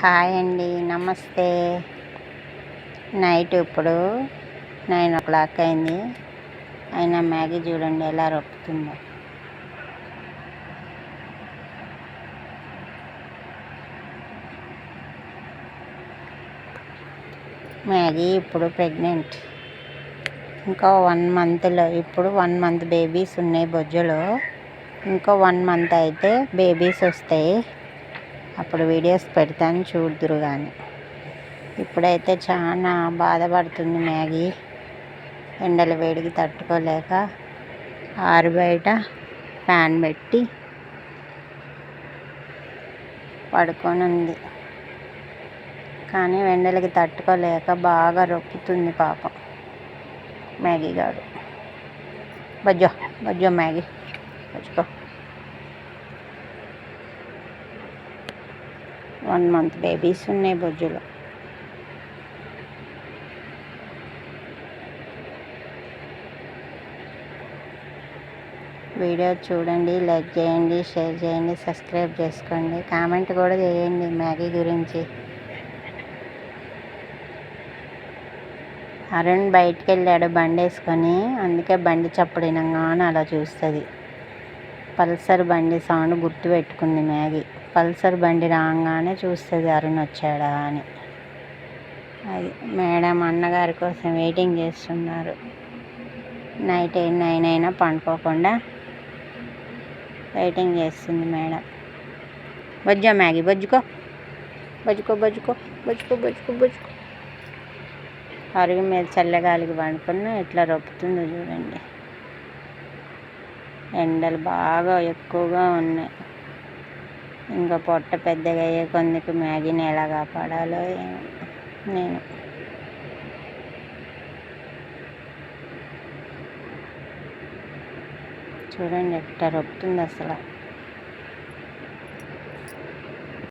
Hi అండి నమస్తే. Night ఇప్పుడు నైన్ ఓ క్లాక్ అయింది. అయినా మ్యాగీ చూడండి ఎలా రొప్పుతుందో. మ్యాగీ ఇప్పుడు ప్రెగ్నెంట్. ఇంకా వన్ మంత్లో ఇప్పుడు వన్ మంత్ బేబీస్ ఉన్నాయి బొజ్జులో. ఇంకో వన్ మంత్ అయితే బేబీస్ వస్తాయి. అప్పుడు వీడియోస్ పెడతాను చూడుదురు కానీ ఇప్పుడైతే చాలా బాధపడుతుంది మ్యాగీ. ఎండల వేడికి తట్టుకోలేక ఆరు బయట ఫ్యాన్ పెట్టి పడుకొని ఉంది కానీ ఎండలకి తట్టుకోలేక బాగా రొప్పుతుంది పాపం మ్యాగీ గారు బజ్జో బజ్జో మ్యాగీ. బజ్జుకో. వన్ మంత్ బేబీస్ ఉన్నాయి బొజ్జులో. వీడియో చూడండి లైక్ చేయండి షేర్ చేయండి సబ్స్క్రైబ్ చేసుకోండి కామెంట్ కూడా చేయండి మ్యాగీ గురించి. అరుణ్ బయటికి వెళ్ళాడు బండి వేసుకొని అందుకే బండి చప్పుడినంగానే అలా చూస్తుంది. పల్సర్ బండి సౌండ్ గుర్తు పెట్టుకుంది మ్యాగీ. పల్సర్ బండి రాగానే చూస్తుంది అరుణ్ వచ్చాడా అని. అది మేడం అన్నగారి కోసం వెయిటింగ్ చేస్తున్నారు. నైట్ నైన్ అయినా పండుకోకుండా వెయిటింగ్ చేస్తుంది మేడం. బొజ్జా మ్యాగీ బొజ్జుకో బొజ్జుకో బొజ్జుకో బొజ్జుకో బొజ్జుకో బొజ్జుకో. అరుగు మీద చల్లగాలికి పండుకున్నా ఎట్లా రొప్పుతుందో చూడండి. ఎండలు బాగా ఎక్కువగా ఉన్నాయి. ఇంకా పొట్ట పెద్దగా అయ్యే కొందుకు మ్యాగీని ఎలా కాపాడాలో నేను. చూడండి ఎట్లా రొప్పుతుంది అసలు.